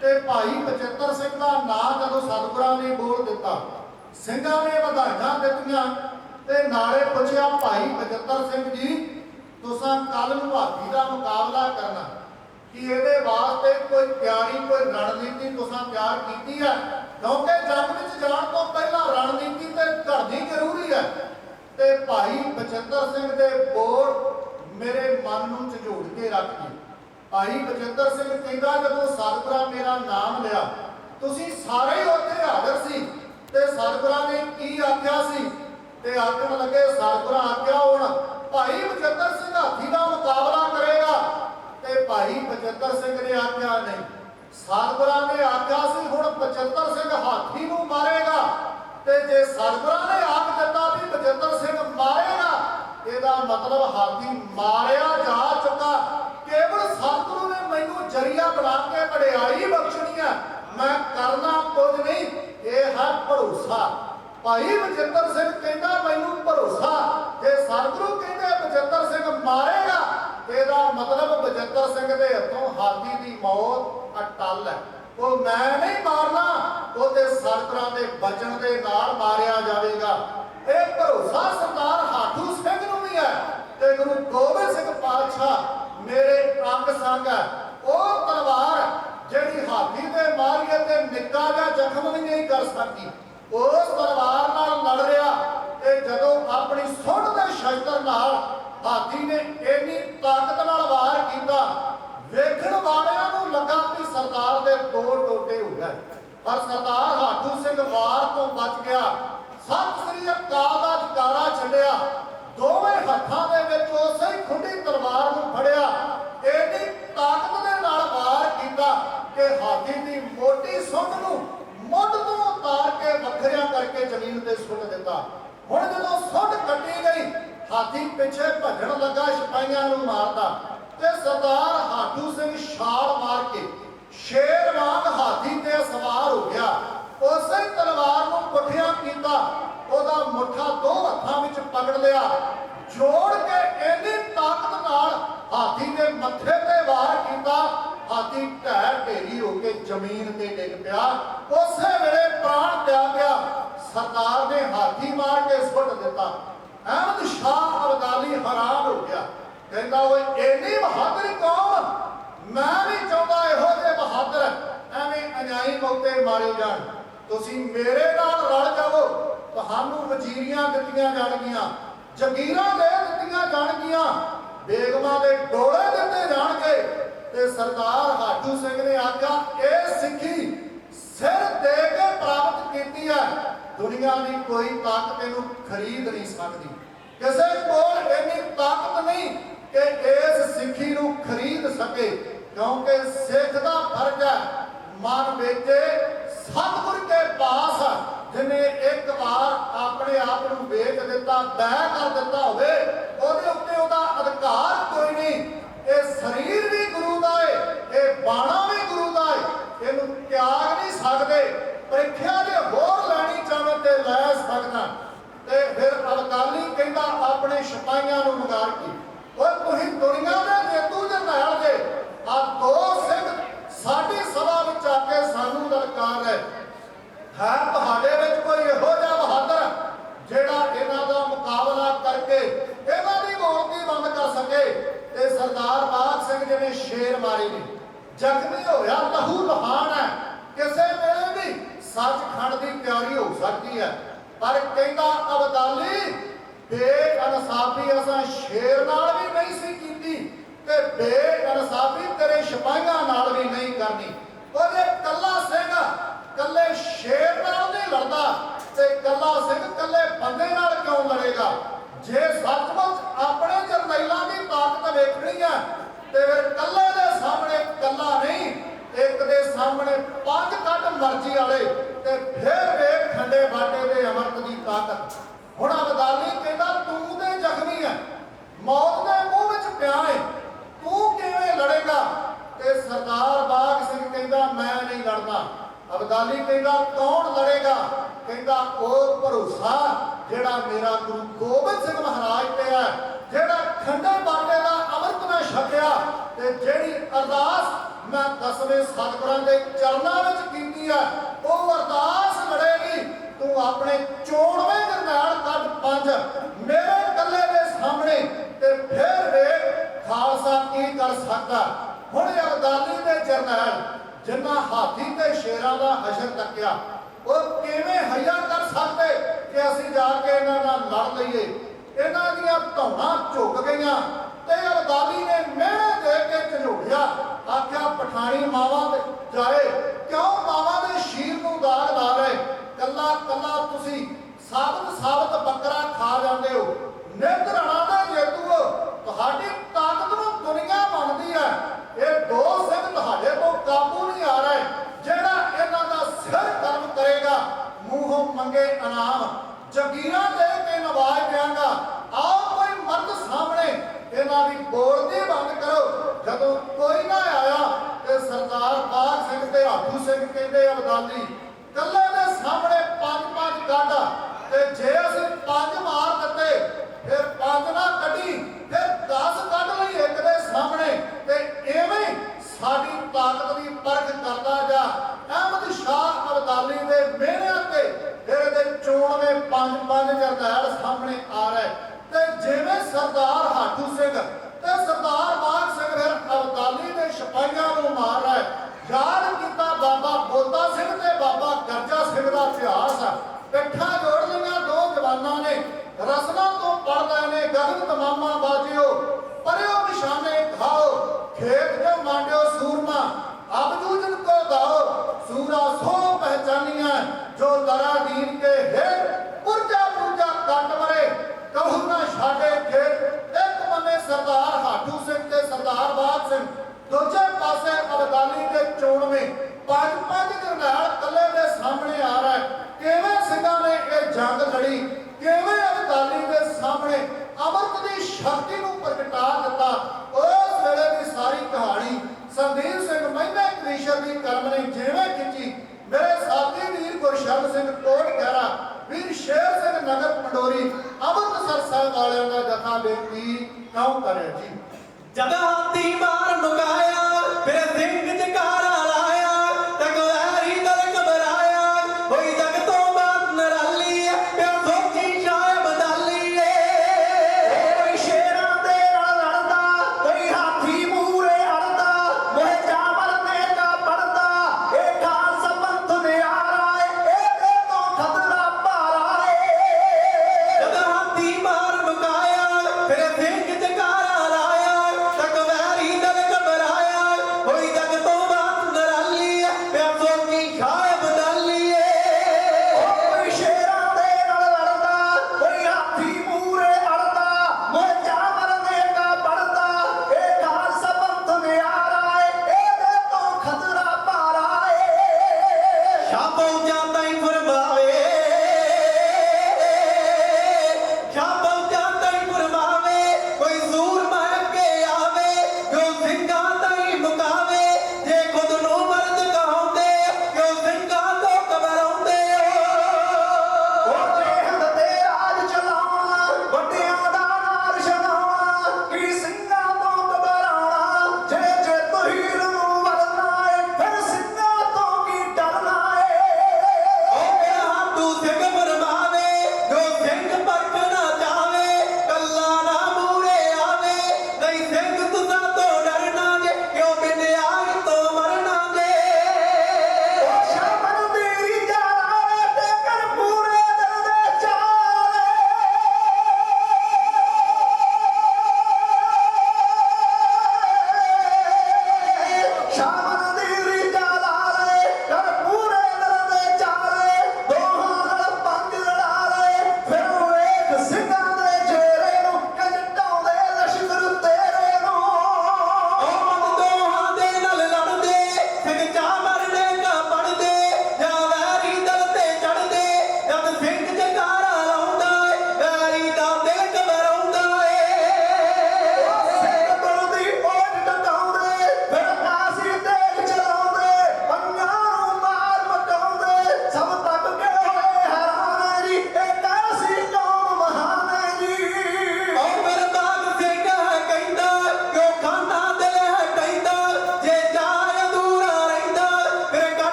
ਤੇ ਭਾਈ ਬਚਿੱਤਰ ਸਿੰਘ ਦਾ ਨਾਂ ਜਦੋਂ ਸਤਿਗੁਰਾਂ ਨੇ ਬੋਲ ਦਿੱਤਾ, ਸਿੰਘਾਂ ਨੇ ਵਧਾਈਆਂ ਦਿੱਤੀਆਂ ਤੇ ਨਾਲੇ ਪੁੱਛਿਆ, ਭਾਈ ਬਚਿੱਤਰ ਸਿੰਘ ਜੀ, ਤੁਸੀਂ ਕੱਲ ਨੂੰ ਹਾਥੀ ਦਾ ਮੁਕਾਬਲਾ ਕਰਨਾ। ਕਿ ਇਹਦੇ ਵਾਸਤੇ ਕੋਈ ਤਿਆਰੀ ਕੋਈ ਰਣਨੀਤੀ ਤੁਸੀਂ ਤਿਆਰ ਕੀਤੀ ਹੈ? ਕਿਉਂਕਿ ਜੰਗ ਵਿੱਚ ਜਾਣ ਤੋਂ ਪਹਿਲਾਂ ਰਣਨੀਤੀ ਤੇ ਘੜਨੀ ਜ਼ਰੂਰੀ ਹੈ। ਤੇ ਭਾਈ ਬਚਿੱਤਰ ਸਿੰਘ ਦੇ ਬੋਲ ਮੇਰੇ ਮਨ ਨੂੰ ਝੰਜੋੜ ਕੇ ਰੱਖ ਭਾਈ ਬਚਿੱਤਰ ਸਿੰਘ ਕਹਿੰਦਾ, ਜਦੋਂ ਸਤਿਗੁਰਾਂ ਮੇਰਾ ਨਾਮ ਲਿਆ, ਤੁਸੀਂ ਸਾਰੇ ਹੀ ਉੱਥੇ ਹਾਜ਼ਰ ਸੀ ਤੇ ਸਤਿਗੁਰਾਂ ਨੇ ਕੀ ਆਖਿਆ ਸੀ? ਤੇ ਆਖਣ ਲੱਗੇ ਸਤਿਗੁਰਾਂ ਆਖਿਆ ਹੁਣ, ਭਾਈ ਬਚਿੱਤਰ ਸਿੰਘ ਹਾਥੀ ਦਾ ਮੁਕਾਬਲਾ ਕਰੇ ਤੇ ਭਾਈ ਬਚਿੱਤਰ ਸਿੰਘ ਨੇ ਆਖਿਆ, ਨਹੀਂ ਸਤਿਗੁਰਾਂ ਨੇ ਆਖਿਆ ਸੀ, ਹੁਣ ਬਚਿੱਤਰ ਸਿੰਘ ਹਾਥੀ ਨੂੰ ਮਾਰੇਗਾ ਤੇ ਜੇ ਸਤਿਗੁਰਾਂ ਨੇ ਆਖ ਦਿੱਤਾ ਵੀ ਬਚਿੱਤਰ ਸਿੰਘ ਮਾਰੇਗਾ, ਇਹਦਾ ਮਤਲਬ ਹਾਥੀ ਮਾਰਿਆ ਜਾ ਚੁੱਕਾ। ਕੇਵਲ ਸਤਿਗੁਰੂ ਨੇ ਮੈਨੂੰ ਜਰੀਆ ਬਣਾ ਕੇ ਵਡਿਆਈ ਬਖਸ਼ਣੀ ਹੈ ਮੈਂ ਕਰਨਾ ਕੁਝ ਨਹੀਂ, ਇਹ ਹੈ ਭਰੋਸਾ। ਭਾਈ ਬਜਿੰਦਰ ਸਿੰਘ ਕਹਿੰਦਾ, ਮੈਨੂੰ ਭਰੋਸਾ, ਜੇ ਸਤਿਗੁਰੂ ਕਹਿੰਦੇ ਬਜਿੰਦਰ ਸਿੰਘ ਮਾਰੇਗਾ ਇਹਦਾ ਮਤਲਬ ਬਚਿੱਤਰ ਸਿੰਘ ਦੇ ਹੱਥੋਂ ਹਾਥੀ ਦੀ ਮੌਤ ਅਟਲ ਹੈ। ਉਹ ਮੈਂ ਨਹੀਂ ਮਾਰਨਾ, ਉਹਦੇ ਸਤਿਗੁਰਾਂ ਦੇ ਬਚਨ ਦੇ ਨਾਲ ਮਾਰਿਆ ਜਾਵੇਗਾ। ਇਹ ਭਰੋਸਾ ਸਰਦਾਰ ਹਾਥੂ ਸਿੰਘ ਨੂੰ ਵੀ ਹੈ ਤੇ ਗੁਰੂ ਗੋਬਿੰਦ ਸਿੰਘ ਪਾਤਸ਼ਾਹ ਮੇਰੇ ਅੰਗ ਸੰਗ ਹੈ। ਉਹ ਤਲਵਾਰ ਜਿਹੜੀ ਹਾਥੀ ਦੇ ਮਾਰੀਏ ਤੇ ਨਿੱਕਾ ਜਿਹਾ ਜ਼ਖਮ ਵੀ ਨਹੀਂ ਕਰ ਸਕਦੀ। ਉਸ ਤਲਵਾਰ ਨਾਲ ਲੜ ਰਿਹਾ ਤੇ ਜਦੋਂ ਆਪਣੀ ਸੁੱਟ ਦੇ ਸ਼ਸਤਰ ਨਾਲ ਹਾਥੀ ਨੇ ਇੰਨੀ ਤਾਕਤ ਨਾਲ ਵਾਰ ਕੀਤਾ। ਵੇਖਣ ਵਾਲਿਆਂ ਨੂੰ ਲੱਗਾ ਕਿ ਸਰਦਾਰ ਦੇ ਦੋ ਟੋਟੇ ਹੋ ਗਏ। ਪਰ ਸਰਦਾਰ ਹਾਥੂ ਸਿੰਘ ਵਾਰ ਤੋਂ ਬਚ ਗਿਆ। ਸਤਿ ਸ੍ਰੀ ਅਕਾਲ ਦਾ ਜਕਾਰਾ ਛੱਡਿਆ। ਦੋਵੇਂ ਹੱਥਾਂ ਦੇ ਵਿੱਚ ਉਸੇ ਹੀ ਖੁੱਡੀ ਤਲਵਾਰ ਨੂੰ ਫੜਿਆ। ਇੰਨੀ ਤਾਕਤ ਦੇ ਨਾਲ ਵਾਰ ਕੀਤਾ ਕਿ ਹਾਥੀ ਦੀ ਮੋਟੀ ਸੁੰਡ ਨੂੰ ਮੁੱਢ ਤੋਂ ਉਤਾਰ ਕੇ ਵੱਖਰਿਆਂ ਕਰਕੇ ਜ਼ਮੀਨ ਤੇ ਸੁੱਟ ਦਿੱਤਾ। ਹੁਣ ਜਦੋਂ ਸੁੱਟ ਕੱਟੀ ਗਈ ਹਾਥੀ ਪਿੱਛੇ ਭੱਜਣ ਲੱਗਾ ਸਿਪਾਹੀਆਂ ਨੂੰ ਮਾਰਦਾ ਤੇ ਸਰਦਾਰ ਹਾਥੂ ਸਿੰਘ ਛਾਲ ਮਾਰ ਕੇ ਸ਼ੇਰ ਵਾਂਗ ਹਾਥੀ ਤੇ ਸਵਾਰ ਹੋ ਗਿਆ। ਉਸੇ ਤਲਵਾਰ ਨੂੰ ਪੁੱਠਿਆਂ ਕੀਤਾ ਉਹਦਾ ਮੁੱਠਾ ਦੋ ਹੱਥਾਂ ਵਿੱਚ ਪਕੜ ਲਿਆ। ਜੋੜ ਕੇ ਇੰਨੀ ਤਾਕਤ ਨਾਲ ਹਾਥੀ ਦੇ ਮੱਥੇ ਤੇ ਵਾਰ ਕੀਤਾ। ਹਾਥੀ ਢਹਿ ਢੇਰੀ ਹੋ ਕੇ ਜ਼ਮੀਨ ਤੇ ਡਿੱਗ ਪਿਆ। ਉਸੇ ਵੇਲੇ ਪ੍ਰਾਣ ਤਿਆ ਗਿਆ। ਸਰਦਾਰ ਨੇ ਹਾਥੀ ਮਾਰ ਕੇ ਸੁੱਟ ਦਿੱਤਾ। ਅਹਿਮਦ ਸ਼ਾਹ ਅਬਦਾਲੀ ਹੈਰਾਨ ਹੋ ਗਿਆ। ਕਹਿੰਦਾ, ਓਏ, ਇੰਨੀ ਬਹਾਦਰੀ ਕੌਮ ਮੈਂ ਵੀ ਚਾਹੁੰਦਾ ਇਹੋ ਜਿਹੇ ਬਹਾਦਰ ਐਵੇਂ ਅਨਿਆਈ ਮੌਤੇ ਮਾਰੇ ਜਾਣ। ਤੁਸੀਂ ਮੇਰੇ ਨਾਲ ਰਲ ਜਾਵੋ। ਤੁਹਾਨੂੰ ਵਜ਼ੀਰੀਆਂ ਦਿੱਤੀਆਂ ਜਾਣਗੀਆਂ, ਜ਼ਗੀਰਾਂ ਦੇ ਦਿੱਤੀਆਂ ਜਾਣਗੀਆਂ। ਬੇਗਮਾਂ ਦੇ ਡੋਲੇ ਦਿੱਤੇ ਜਾਣਗੇ। ਤੇ ਸਰਦਾਰ ਹਾਜੂ ਸਿੰਘ ਨੇ ਆਖਿਆ, ਇਹ ਸਿੱਖੀ ਸਿਰ ਦੇ ਕੇ ਪ੍ਰਾਪਤ ਕੀਤੀ ਹੈ। ਦੁਨੀਆ ਦੀ ਕੋਈ ਤਾਕਤ ਇਹਨੂੰ ਖਰੀਦ ਨਹੀਂ ਸਕਦੀ। ਕਿਸੇ ਕੋਲ ਇੰਨੀ ਤਾਕਤ ਨਹੀਂ ਕਿ ਇਸ ਸਿੱਖੀ ਨੂੰ ਖਰੀਦ ਸਕੇ ਕਿਉਂਕਿ ਸਿੱਖ ਦਾ ਫਰਜ਼ ਹੈ ਮਨ ਵਿੱਚ ਸਤਿਗੁਰ ਕੇ ਪਾਸ ਜਿਨੇ ਇੱਕ ਵਾਰ ਆਪਣੇ ਆਪ ਨੂੰ ਵੇਚ ਦਿੱਤਾ ਬਹਿ ਕਰ ਦਿੱਤਾ ਹੋਵੇ ਉਹਦੇ ਉੱਤੇ ਉਹਦਾ ਅਧਿਕਾਰ ਕੋਈ ਨਹੀਂ ਇਹ ਸਰੀਰ ਵੀ ਗੁਰੂ ਦਾ ਏ ਇਹ ਬਾਣਾ ਵੀ ਗੁਰੂ ਦਾ ਏ ਇਹਨੂੰ ਤਿਆਗ ਨਹੀਂ ਸਕਦੇ ਪ੍ਰੀਖਿਆ ਦੇ ਹੋਰ ਲੈਣੀ ਚਾਹਵੇਂ ਤੇ ਲੈ ਸਕਦਾ ਤੇ ਫਿਰ ਅਲਕਾਲੀ ਕਹਿੰਦਾ ਆਪਣੇ ਸਿਪਾਹੀਆਂ ਨੂੰ ਮੁਗਾਰ ਕੀ ਓਏ ਤੁਸੀਂ ਦੁਨੀਆ ਦੇ ਜੇਤੂ ਦੇ ਨਾਲ ਦੇ ਆ ਦੋ ਸਿੰਘ ਸਾਡੀ ਸਭਾ ਵਿੱਚ ਆ ਕੇ ਸਾਨੂੰ ਲਲਕਾਰ ਹੈ ਹੈ ਤੁਹਾਡੇ ਵਿੱਚ ਕੋਈ ਇਹੋ ਜਿਹਾ ਬਹਾਦਰ ਸਰਦਾਰ ਬਾਗ ਸਿੰਘ ਜੀ ਨੇ ਸ਼ੇਰ ਮਾਰੇ ਨੇ ਜ਼ਖਮੀ ਹੋਇਆ ਲਹੂ ਲਹਾਨ ਹੈ ਕਿਸੇ ਵੇਲੇ ਵੀ ਸੱਚਖੰਡ ਦੀ ਤਿਆਰੀ ਹੋ ਸਕਦੀ ਹੈ ਪਰ ਕਹਿੰਦਾ ਅਬਦਾਲੀ ਬੇਇਨਸਾਫੀ ਅਸਾਂ ਸ਼ੇਰ ਨਾਲ ਵੀ ਨਹੀਂ ਸੀ ਕੀਤੀ ਤੇ ਬੇਇਨਸਾਫੀ ਤੇਰੇ ਸਿਪਾਹੀਆਂ ਨਾਲ ਵੀ ਨਹੀਂ ਕਰਨੀ। ਉਹਦੇ ਕੱਲਾ ਸਿੰਘ ਕੱਲੇ ਸ਼ੇਰ ਨਾਲ ਨਹੀਂ ਲੜਦਾ, ਤੇ ਕੱਲਾ ਸਿੰਘ ਕੱਲੇ ਬੰਦੇ ਨਾਲ ਕਿਉਂ ਲੜੇਗਾ? ਜੇ ਸੱਚਮੁੱਚ ਆਪਣੇ ਜਰਨੈਲਾਂ ਦੀ ਤਾਕਤ ਵੇਖਣੀ ਹੈ ਤੇ ਫਿਰ ਕੱਲੇ ਦੇ ਸਾਹਮਣੇ ਕੱਲਾ ਨਹੀਂ, ਇੱਕ ਦੇ ਸਾਹਮਣੇ ਪੰਜ ਕੱਟ ਮਰਜ਼ੀ ਵਾਲੇ, ਤੇ ਫਿਰ ਵੇਖ ਖੰਡੇ ਬਾਟੇ ਦੇ ਅਮਰਤ ਦੀ ਤਾਕਤ। ਹੁਣ ਅਬਦਾਲੀ ਕਹਿੰਦਾ, ਤੂੰ ਤੇ ਜ਼ਖਮੀ ਹੈ ਮੌਤ ਦੇ ਮੂੰਹ ਵਿੱਚ ਪਿਆ ਹੈ ਤੂੰ ਕਿਵੇਂ ਲੜੇਗਾ? ਤੇ ਸਰਦਾਰ ਬਾਗ ਸਿੰਘ ਕਹਿੰਦਾ, ਮੈਂ ਨਹੀਂ ਲੜਦਾ। ਅਬਦਾਲੀ ਕਹਿੰਦਾ, ਕੌਣ ਲੜੇਗਾ? ਕਹਿੰਦਾ, ਉਹ ਭਰੋਸਾ ਜਿਹੜਾ ਮੇਰਾ ਗੁਰੂ ਗੋਬਿੰਦ ਸਿੰਘ ਮਹਾਰਾਜ ਤੇ ਹੈ, ਜਿਹੜਾ ਖੰਡੇ ਬਾਟੇ ਦਾ ਅੰਮ੍ਰਿਤ ਮੈਂ ਛਕਿਆ ਤੇ ਜਿਹੜੀ ਅਰਦਾਸ ਮੈਂ ਦਸਵੇਂ ਸਤਿਗੁਰਾਂ ਦੇ ਚਰਨਾਂ ਵਿੱਚ ਕੀਤੀ ਹੈ, ਉਹ ਅਰਦਾਸ ਲੜੇਗੀ। ਤੂੰ ਆਪਣੇ ਚੋਣਵੇਂ ਨਾਲ ਕੱਢ ਪੰਜ। ਮੇਰੇ ਕੱਲੇ ਦੇ ਸਾਹਮਣੇ ਤੇ ਫਿਰ ਵੇਖ ਖਾਲਸਾ ਕੀ ਕਰ ਸਕਦਾ ਹੁਣ ਅਬਦਾਲੀ ਦੇ ਜਰਨੈਲ, ਜਿਨ੍ਹਾਂ ਹਾਥੀ ਤੇ ਸ਼ੇਰਾਂ ਦਾ ਹਸ਼ਰ ਤੱਕਿਆ, ਉਹ ਕਿਵੇਂ ਹਯਾ ਕਰ ਸਕਦੇ ਕਿ ਅਸੀਂ ਜਾ ਕੇ ਇਹਨਾਂ ਨਾਲ ਲੜ ਲਈਏ? ਇਹਨਾਂ ਦੀਆਂ ਧੌਣਾ ਝੁਕ ਗਈਆਂ ਤੇ ਅਬਦਾਲੀ ਨੇ ਮਿਹਣੇ ਦੇ ਕੇ ਝੰਡੋੜਿਆ। ਆਖਿਆ, ਪਠਾਣੀ ਮਾਵਾਂ ਦੇ ਜਾਏ, ਕਿਉਂ ਮਾਵਾਂ ਦੇ ਸ਼ੀਰ ਨੂੰ ਦਾਗ ਲਾ ਰਹੇ ਕੱਲਾ ਕੱਲਾ ਤੁਸੀਂ ਸਾਬਤ ਸਾਬਤ ਬੱਕਰਾ ਖਾ ਜਾਂਦੇ ਹੋ। ਨਿਤ ਰਣਾ ਦਾ ਜੇਤੂ ਤੁਹਾਡੀ ਤਾਕਤ ਨੂੰ ਦੁਨੀਆ ਮੰਨਦੀ ਹੈ ਇਹ ਦੋ ਸਿੰਘ ਤੁਹਾਡੇ ਤੋਂ ਕਾਬੂ ਨਹੀਂ ਆ ਰਹੇ, ਜਿਹੜਾ ਇਹਨਾਂ ਦਾ ਸਿਰ ਕਰਮ ਕਰੇਗਾ, ਮੂੰਹੋਂ ਮੰਗੇ ਇਨਾਮ, ਜਗੀਰਾਂ ਦੇ ਕੇ ਨਵਾਜ ਦਿਆਂਗਾ। ਆਓ ਕੋਈ ਮਰਦ ਸਾਹਮਣੇ ਇਹਨਾਂ ਦੀ ਬੋਲਦੀ ਬੰਦ ਕਰੋ। ਜਦੋਂ ਕੋਈ ਨਾ ਆਇਆ ਤੇ ਸਰਦਾਰ ਬਾਗ ਸਿੰਘ ਤੇ ਆਖੂ ਸਿੰਘ ਕਹਿੰਦੇ ਅਬਦਾਲੀ ਕੱਲੇ ਦੇ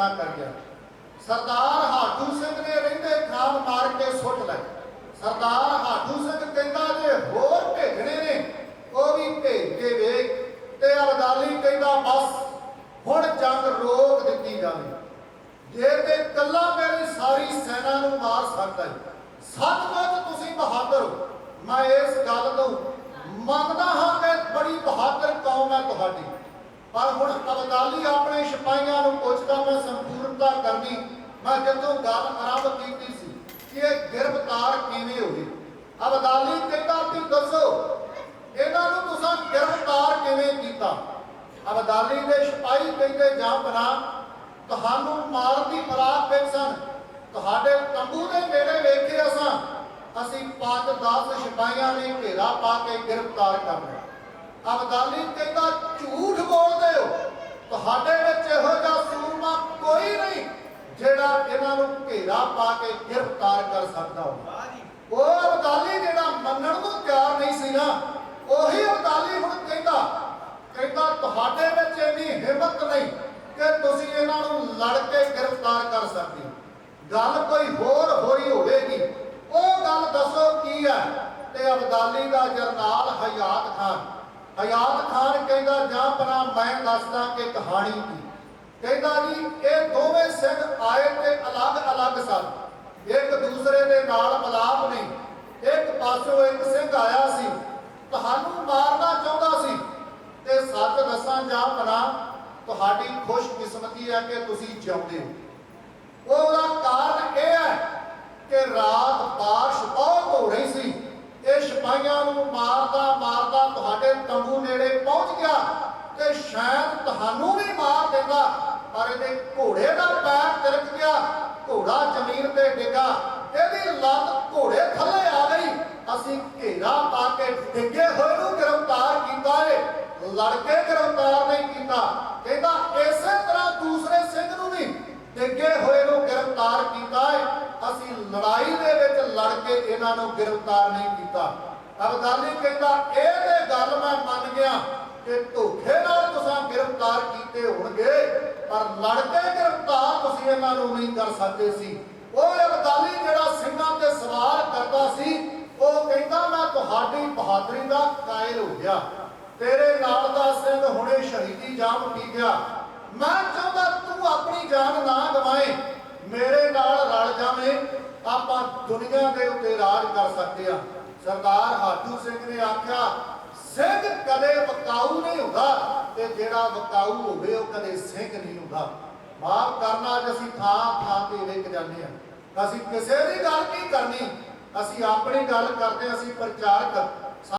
ਸੱਚਖੰਡ ਕਰ ਗਿਆ। ਸਰਦਾਰ ਹਾਟੂ ਸਿੰਘ ਨੇ ਰਹਿੰਦੇ ਖਾਨ ਮਾਰ ਕੇ ਸੁੱਟ ਲਏ। ਸਰਦਾਰ ਹਾਟੂ ਸਿੰਘ ਕਹਿੰਦਾ ਜੇ ਹੋਰ ਭੇਜਣੇ ਨੇ, ਉਹ ਵੀ ਭੇਜ ਕੇ ਵੇਖ ਤੇ ਅਬਦਾਲੀ ਕਹਿੰਦਾ, ਬਸ, ਹੁਣ ਜੰਗ ਰੋਕ ਦਿੱਤੀ ਜਾਵੇ। ਜੇ ਤੇ ਕੱਲਾ ਮੇਰੀ ਸਾਰੀ ਸੈਨਾ ਨੂੰ ਮਾਰ ਸਕਦਾ ਹੈ। ਸੱਚਮੁੱਚ ਤੁਸੀਂ ਬਹਾਦਰ ਹੋ। ਮੈਂ ਇਸ ਗੱਲ ਨੂੰ ਮੰਨਦਾ ਹਾਂ ਕਿ ਬੜੀ ਬਹਾਦਰ ਕੌਮ ਹੈ ਤੁਹਾਡੀ। ਪਰ ਹੁਣ ਅਬਦਾਲੀ ਆਪਣੇ ਸਿਪਾਹੀਆਂ ਨੂੰ ਪੁੱਛਦਾ ਮੈਂ ਸੰਪੂਰਨਤਾ ਕਰਨੀ। ਮੈਂ ਜਦੋਂ ਗੱਲ ਆਰੰਭ ਕੀਤੀ ਸੀ ਕਿ ਇਹ ਗ੍ਰਿਫਤਾਰ ਕਿਵੇਂ ਹੋਏ ਅਬਦਾਲੀ ਕਹਿੰਦਾ ਵੀ ਦੱਸੋ, ਇਹਨਾਂ ਨੂੰ ਤੁਸੀਂ ਗ੍ਰਿਫਤਾਰ ਕਿਵੇਂ ਕੀਤਾ? ਅਬਦਾਲੀ ਦੇ ਸਿਪਾਹੀ ਕਹਿੰਦੇ, ਜਾਂ ਬਣਾ ਤੁਹਾਨੂੰ ਮਾਰਨ ਦੀ ਫਰਾਕ ਵਿੱਚ ਸਨ। ਤੁਹਾਡੇ ਤੰਬੂ ਦੇ ਨੇੜੇ ਵੇਖੇ ਅਸਾਂ ਅਸੀਂ ਪੰਜ 10 ਸਿਪਾਹੀਆਂ ਨੇ ਘੇਰਾ ਪਾ ਕੇ ਗ੍ਰਿਫਤਾਰ ਕਰ ਲਿਆ। ਅਬਦਾਲੀ, ਕਹਿੰਦਾ ਝੂਠ ਬੋਲਦੇ ਹੋ। ਤੁਹਾਡੇ ਵਿੱਚ ਇਹੋ ਜਿਹਾ ਸੂਰਮਾ ਕੋਈ ਨਹੀਂ ਜਿਹੜਾ ਇਹਨਾਂ ਨੂੰ ਘੇਰਾ ਪਾ ਕੇ ਗ੍ਰਿਫਤਾਰ ਕਰ ਸਕਦਾ ਹੋਵੇ। ਉਹ ਅਬਦਾਲੀ ਜਿਹੜਾ ਮੰਨਣ ਨੂੰ ਤਿਆਰ ਨਹੀਂ ਸੀ ਨਾ, ਉਹੀ ਅਬਦਾਲੀ ਹੁਣ ਕਹਿੰਦਾ ਕਹਿੰਦਾ ਤੁਹਾਡੇ ਵਿੱਚ ਇੰਨੀ ਹਿੰਮਤ ਨਹੀਂ ਕਿ ਤੁਸੀਂ ਇਹਨਾਂ ਨੂੰ ਲੜ ਕੇ ਗ੍ਰਿਫਤਾਰ ਕਰ ਸਕਦੇ ਹੋ। ਗੱਲ ਕੋਈ ਹੋਰ ਹੋਈ ਹੋਵੇਗੀ। ਉਹ ਗੱਲ ਦੱਸੋ ਕੀ ਹੈ? ਤੇ ਅਬਦਾਲੀ ਦਾ ਜਰਨਾਲ ਹਯਾਤ ਖਾਨ ਹਯਾਤ ਖਾਨ ਕਹਿੰਦਾ, ਜਾਂ ਪਨਾ ਮੈਂ ਦੱਸਦਾ ਕਿ ਕਹਾਣੀ ਕੀ? ਕਹਿੰਦਾ ਜੀ, ਇਹ ਦੋਵੇਂ ਸਿੰਘ ਆਏ ਤੇ ਅਲੱਗ-ਅਲੱਗ ਸਨ। ਇੱਕ ਦੂਸਰੇ ਦੇ ਨਾਲ ਮਲਾਪ ਨਹੀਂ। ਇੱਕ ਪਾਸੋਂ ਇੱਕ ਸਿੰਘ ਆਇਆ ਸੀ। ਤੁਹਾਨੂੰ ਮਾਰਨਾ ਚਾਹੁੰਦਾ ਸੀ। ਤੇ ਸੱਚ ਦੱਸਾਂ ਜਾਂ ਪਨਾ ਤੁਹਾਡੀ ਖੁਸ਼ਕਿਸਮਤੀ ਹੈ ਕਿ ਤੁਸੀਂ ਜਿਉਂਦੇ ਹੋ। ਉਹਦਾ ਕਾਰਨ ਇਹ ਹੈ ਕਿ ਰਾਤ ਬਾਰਿਸ਼ ਬਹੁਤ ਹੋ ਰਹੀ ਸੀ। ਇਹ ਸਿਪਾਹੀਆਂ ਨੂੰ ਮਾਰਦਾ ਮਾਰਦਾ, ਤੁਹਾਡੇ ਤੰਬੂ ਨੇੜੇ ਪਹੁੰਚ ਗਿਆ ਤੇ ਸ਼ਾਇਦ ਤੁਹਾਨੂੰ ਵੀ ਮਾਰ ਦਿੰਦਾ, ਪਰ ਇਹਦੇ ਘੋੜੇ ਦਾ ਪੈਰ ਤਿਲਕ ਗਿਆ, ਘੋੜਾ ਜ਼ਮੀਨ ਤੇ ਡਿੱਗਾ, ਇਹਦੀ ਲੱਤ ਘੋੜੇ ਥੱਲੇ ਆ ਗਈ। ਅਸੀਂ ਘੇਰਾ ਪਾ ਕੇ ਡਿੱਗੇ ਹੋਏ ਨੂੰ ਗ੍ਰਿਫਤਾਰ ਕੀਤਾ ਏ, ਲੜ ਕੇ ਗ੍ਰਿਫਤਾਰ ਨਹੀਂ ਕੀਤਾ। ਕਹਿੰਦਾ ਇਸੇ ਤਰ੍ਹਾਂ ਦੂਸਰੇ ਸਿੰਘ ਨੂੰ ਵੀ ਡਿੱਗੇ ਹੋਏ ਨੂੰ ਗ੍ਰਿਫਤਾਰ ਕੀਤਾ ਏ। ਅਸੀਂ ਲੜਾਈ ਦੇ ਵਿੱਚ ਲੜ ਕੇ ਇਹਨਾਂ ਨੂੰ ਗ੍ਰਿਫਤਾਰ ਨਹੀਂ ਕੀਤਾ। ਅਬਦਾਲੀ ਕਹਿੰਦਾ, ਇਹ ਤੇ ਗੱਲ ਮੈਂ ਮੰਨ ਗਿਆ ਕਿ ਧੋਖੇ ਨਾਲ ਤੁਸੀਂ ਗ੍ਰਿਫਤਾਰ ਕੀਤੇ ਹੋਣਗੇ, ਪਰ ਲੜ ਕੇ ਗ੍ਰਿਫਤਾਰ ਤੁਸੀਂ ਇਹਨਾਂ ਨੂੰ ਨਹੀਂ ਕਰ ਸਕਦੇ ਸੀ। ਉਹ ਅਬਦਾਲੀ ਜਿਹੜਾ ਸਿੰਘਾਂ ਤੇ ਸਵਾਰ ਕਰਦਾ ਸੀ, ਉਹ ਕਹਿੰਦਾ, ਮੈਂ ਤੁਹਾਡੀ ਬਹਾਦਰੀ ਦਾ ਕਾਇਲ ਹੋ ਗਿਆ। ਤੇਰੇ ਨਾਲ ਦਾ ਸਿੰਘ ਹੁਣੇ ਸ਼ਹੀਦੀ ਜਾਮ ਪੀ ਗਿਆ। ਮੈਂ ਚਾਹੁੰਦਾ ਤੂੰ ਆਪਣੀ ਜਾਨ ਨਾ ਗਵਾਏ। ਮੇਰੇ ਨਾਲ ਰਲ ਜਾਵੇਂ ਆਪਾਂ ਦੁਨੀਆ ਦੇ ਉੱਤੇ ਰਾਜ ਕਰ ਸਕਦੇ ਆ ਸਰਦਾਰ ਹਾਜੂ ਸਿੰਘ ਨੇ ਆਖਿਆ ਸਿੰਘ ਕਦੇ ਵਕਾਊ ਨਹੀਂ ਹੁੰਦਾ ਤੇ ਜਿਹੜਾ ਵਕਾਊ ਹੋਵੇ ਉਹ ਕਦੇ ਸਿੰਘ ਨਹੀਂ ਹੁੰਦਾ। ਮਾਫ ਕਰਨਾ ਅੱਜ ਅਸੀਂ ਥਾਂ ਥਾਂ ਤੇ ਵਿਕ ਜਾਂਦੇ ਆ ਅਸੀਂ ਕਿਸੇ ਦੀ ਗੱਲ ਨਹੀਂ ਕਰਨੀ। ਅਸੀਂ ਆਪਣੀ ਗੱਲ ਕਰਦੇ ਹਾਂ, ਅਸੀਂ ਪ੍ਰਚਾਰਕ